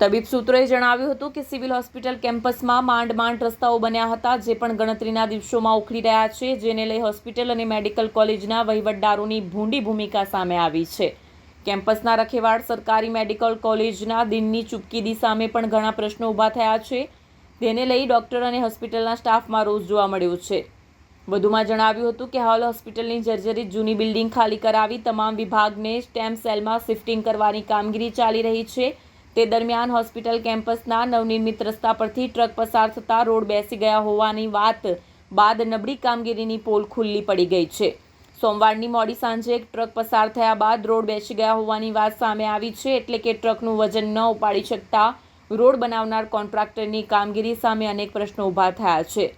તબીબ સૂત્રોએ જણાવ્યું હતું કે સિવિલ હોસ્પિટલ કેમ્પસમાં માંડ માંડ રસ્તાઓ બન્યા હતા, જે પણ ગણતરીના દિવસોમાં ઉખડી રહ્યા છે, જેને લઈ હોસ્પિટલ અને મેડિકલ કોલેજના વહીવટદારોની ભૂંડી ભૂમિકા સામે આવી છે. કેમ્પસના રખેવાળ સરકારી મેડિકલ કોલેજના દિનની ચૂપકીદી સામે પણ ઘણા પ્રશ્નો ઊભા થયા છે. તેને લઈ ડૉક્ટર અને હોસ્પિટલના સ્ટાફમાં રોષ જોવા મળ્યો છે. વધુમાં જણાવ્યું હતું કે હાલ હોસ્પિટલની જર્જરિત જૂની બિલ્ડિંગ ખાલી કરાવી તમામ વિભાગને સ્ટેમ સેલમાં શિફ્ટિંગ કરવાની કામગીરી ચાલી રહી છે. તે દરમિયાન હોસ્પિટલ કેમ્પસના નવનિર્મિત રસ્તા પરથી ટ્રક પસાર થતા રોડ બેસી ગયા હોવાની વાત બાદ નબળી કામગીરીની પોલ ખુલ્લી પડી ગઈ છે. સોમવારની મોડી સાંજે એક ટ્રક પસાર થયા બાદ રોડ બેસી ગયા હોવાની વાત સામે આવી છે એટલે કે ટ્રકનું વજન ન ઉપાડી શકતા રોડ બનાવનાર કોન્ટ્રાક્ટરની કામગીરી સામે અનેક પ્રશ્નો ઊભા થયા છે.